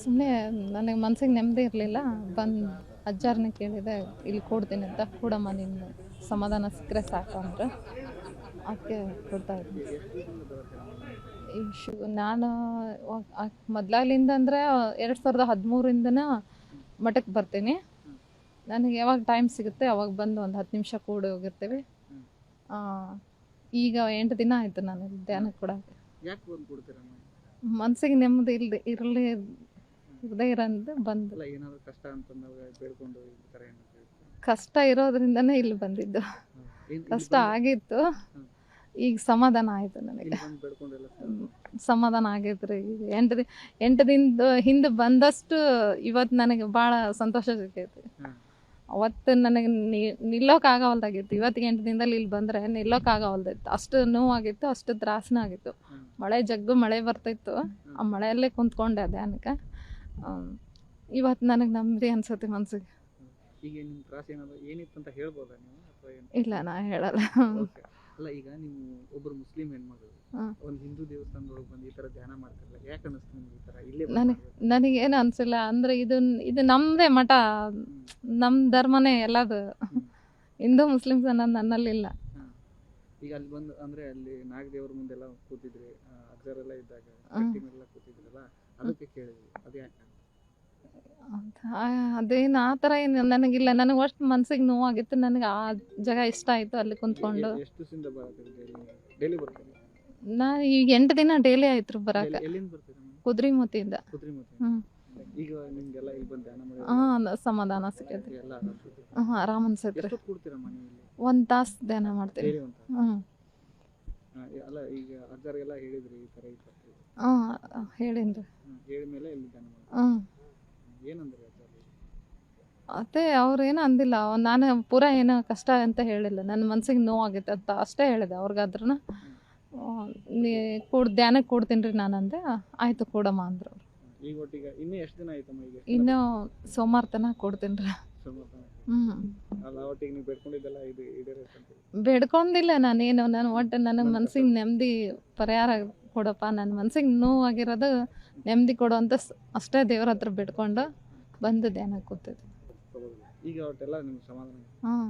ಸುಮ್ಮನೆ ನನಗೆ ಮನ್ಸಿಗೆ ನೆಮ್ಮದಿ ಇರಲಿಲ್ಲ. ಬಂದು ಅಜ್ಜಾರನ್ನ ಕೇಳಿದೆ, ಇಲ್ಲಿ ಕೊಡ್ತೀನಿ ಅಂತ. ಕೂಡಮ್ಮ ನಿನ್ನ ಸಮಾಧಾನ ಸಿಕ್ಕರೆ ಸಾಕು ಅಂದ್ರೆ. ಅದಕ್ಕೆ ಕೊಡ್ತಾ ಇದ್ದೀನಿ ಶು, ನಾನು ಮೊದಲಾಗಲಿಂದ ಅಂದರೆ ಎರಡು ಸಾವಿರದ ಹದಿಮೂರಿಂದನ ಮಠಕ್ಕೆ ಬರ್ತೀನಿ. ನನಗೆ ಯಾವಾಗ ಟೈಮ್ ಸಿಗುತ್ತೆ, ಅವಾಗ ಬಂದು ಒಂದು ಹತ್ತು ನಿಮಿಷ ಕೂಡಿ ಹೋಗಿರ್ತೀವಿ. ಈಗ ಎಂಟು ದಿನ ಆಯ್ತು ನಾನು ಧ್ಯಾನ ಕೂಡ. ಯಾಕೆ ಬಂದು ಕೊಡ್ತೀರ ಮನಸ್ಸಿಗೆ ನೆಮ್ಮದಿ ಇಲ್ಲದೆ ಇರಲಿ ಇರದೇ ಇರೋದು ಬಂದು. ಅಲ್ಲ ಏನಾದರೂ ಕಷ್ಟ ಅಂತಂದಾಗ ಬೇಡ್ಕೊಂಡು ಈ ಥರ ಏನಾದ್ರು ಕಷ್ಟ ಇರೋದ್ರಿಂದನೇ ಇಲ್ಲಿ ಬಂದಿದ್ದು. ಕಷ್ಟ ಆಗಿತ್ತು. ಈಗ ಸಮಾಧಾನ ಆಯಿತು ನನಗೆ. ಸಮಾಧಾನ ಆಗೈತ್ರಿ ಈಗ ಎಂಟು ದಿ ಎಂಟು ದಿನದ ಹಿಂದೆ ಬಂದಷ್ಟು ಇವತ್ತು ನನಗೆ ಭಾಳ ಸಂತೋಷ ಸಿಕ್ಕೈತಿ. ಅವತ್ತು ನನಗೆ ನಿಲ್ಲೋಕ್ಕಾಗವಲ್ದಾಗಿತ್ತು ಇವತ್ತಿಗೆ ಎಂಟು ದಿನದಲ್ಲಿ ಇಲ್ಲಿ ಬಂದರೆ ನಿಲ್ಲೋಕ್ಕಾಗವಲ್ದಿತ್ತು ಅಷ್ಟು ನೋವಾಗಿತ್ತು ಅಷ್ಟು ತ್ರಾಸನ ಆಗಿತ್ತು. ಮಳೆ ಜಗ್ಗು ಮಳೆ ಬರ್ತಿತ್ತು. ಆ ಮಳೆಯಲ್ಲೇ ಕುಂತ್ಕೊಂಡೆ ಧ್ಯಾನಕ್ಕೆ ಇವತ್ತು ನನಗೆ ನೆಮ್ಮದಿ ಅನ್ಸುತ್ತೆ ಮನಸ್ಸಿಗೆ ಈಗ ನಿಮ್ಮ ತ್ರಾಸ ಏನಾದ್ರು ಏನಿತ್ತು ಅಂತ ಹೇಳ್ಬೋದಾ ನೀವು ಇಲ್ಲ ನಾ ಹೇಳಲ್ಲ. ಅಲ್ಲ ಈಗ ನೀವು ಒಬ್ಬರು ಮುಸ್ಲಿಂ ಹೆಣ್ಮಗಳು ಮಾಡೋದು ಒಂದು ಹಿಂದೂ ದೇವಸ್ಥಾನದೊಳಗೆ ಬಂದು ಈ ತರ ಧ್ಯಾನ ಮಾಡ್ತಾರಲ್ಲ ಯಾಕೆ ಅನಿಸ್ತು ನಿಮ್ಗೆ ಈ ತರ? ಇಲ್ಲೇ ನನಗೆ ನನಗೇನು ಅನಿಸಿಲ್ಲ ಅಂದ್ರೆ ಇದು ಇದು ನಮ್ಮದೇ ಮಠ ನಮ್ಮ ಧರ್ಮನೇ ಎಲ್ಲದು. ಹಿಂದೂ ಮುಸ್ಲಿಮ್ಸ್ ಅನ್ನೋದು ನನ್ನಲ್ಲಿಲ್ಲ. ಈಗ ಅಲ್ಲಿ ಬಂದು ಅಂದ್ರೆ ಅಲ್ಲಿ ನಾಗದೇವ್ರ ಮುಂದೆಲ್ಲ ಕೂತಿದ್ರಿ ಅಜ್ಜರ್ ಎಲ್ಲ ಇದ್ದಾಗ ಕೂತಿದ್ರಲ್ಲ ಅದಕ್ಕೆ ಕೇಳಿದ್ವಿ ಅದು ಯಾಕೆ ಅದೇನು ಆ ಥರ ಏನು ನನಗಿಲ್ಲ. ನನಗೆ ಅಷ್ಟು ಮನ್ಸಿಗೆ ನೋವಾಗಿತ್ತು. ನನಗೆ ಆ ಜಾಗ ಇಷ್ಟ ಆಯಿತು ಅಲ್ಲಿ ಕುಂತ್ಕೊಂಡು. ನಾ ಎಷ್ಟು ದಿವಸದಿಂದ ಡೈಲಿ ಈಗ ಎಂಟು ದಿನ ಡೈಲಿ ಆಯ್ತು ಬರಾಕ. ಕುದ್ರಿ ಎಲ್ಲಿಂದ ಬರ್ತೀರಾ ಮೇಡಮ್ ಕುದ್ರಿಮತಿಯಿಂದ ಕುದ್ರೆಮುಖಿ ಹ್ಞೂ ಈಗ ನಿಮ್ಗೆಲ್ಲ ಇಲ್ಲಿ ಬಂದು ಧ್ಯಾನ ಮಾಡಿ ಹಾಂ ಸಮಾಧಾನ ಸಿಕ್ಕೈತಿ ಎಲ್ಲ ಆರಾಮ್ಸೈತಿ. ಹಾಂ ಆರಾಮ್ ಅನ್ಸೈತ್ರಿ. ಎಷ್ಟೊತ್ತು ಒಂದು ತಾಸು ಧ್ಯಾನ ಮಾಡ್ತೀನಿ. ಡೈಲಿ ಅಂತ ಹ್ಞೂ ಅಲ್ಲ ಈಗ ಅಜ್ಜರಿಗೆಲ್ಲ ಹೇಳಿದ್ರಿ ಈ ಥರ ಈ ಥರ. ಹಾಂ ಹೇಳಿನ್ರಿ. ಹೇಳಿದ ಮೇಲೆ ಇಲ್ಲಿ ಧ್ಯಾನ ಮಾಡಿ ಹ್ಞೂ ಅದೇ ಅವ್ರು ಏನು ಅಂದಿಲ್ಲ. ನಾನು ಪೂರಾ ಏನು ಕಷ್ಟ ಅಂತ ಹೇಳಿಲ್ಲ. ನನ್ನ ಮನ್ಸಿಗೆ ನೋವಾಗೈತೆ ಅಂತ ಅಷ್ಟೇ ಹೇಳಿದೆ ಅವ್ರಿಗಾದ್ರೂ. ನೀ ಕೂಡ ಧ್ಯಾನಕ್ಕೆ ಕೊಡ್ತೀನಿ ರೀ ನಾನು ಅಂದೆ ಆಯಿತು ಕೊಡಮ್ಮ ಅಂದ್ರು ಅವ್ರು. ಈಗ ಒಟ್ಟಿಗೆ ಇನ್ನೂ ಎಷ್ಟು ದಿನ ಆಯ್ತಮ್ಮ ಈಗ? ಇನ್ನು ಸೋಮವಾರ ತನಕ ಕೊಡ್ತೀನಿ ರೀ. ಹ್ಞೂ ಅಲ್ಲ ಒಟ್ಟಿಗೆ ನೀವು ಬೇಡ್ಕೊಂಡಿದ್ದೆಲ್ಲ ಇದು ಈಡೇರುತ್ತೆ ಅಂತ ಬೇಡ್ಕೊಂಡಿಲ್ಲ ನಾನೇನು ನಾನು ಒಟ್ಟು ನನ್ನ ಮನ್ಸಿಗೆ ನೆಮ್ಮದಿ ಪರಿಹಾರ ಕೊಡಪ್ಪ. ನನ್ನ ಮನ್ಸಿಗೆ ನೋವಾಗಿರೋದು ನೆಮ್ಮದಿ ಕೊಡು ಅಂತ ಸ್- ಅಷ್ಟೇ ದೇವ್ರ ಹತ್ರ ಬಿಡ್ಕೊಂಡು ಬಂದು ಧ್ಯಾನ ಕೂತಿದ್ದೆ. ಈಗ ಅವಟ್ಟೆಲ್ಲ ನಿಮ್ಗೆ ಸಮಾಧಾನ ಹಾಂ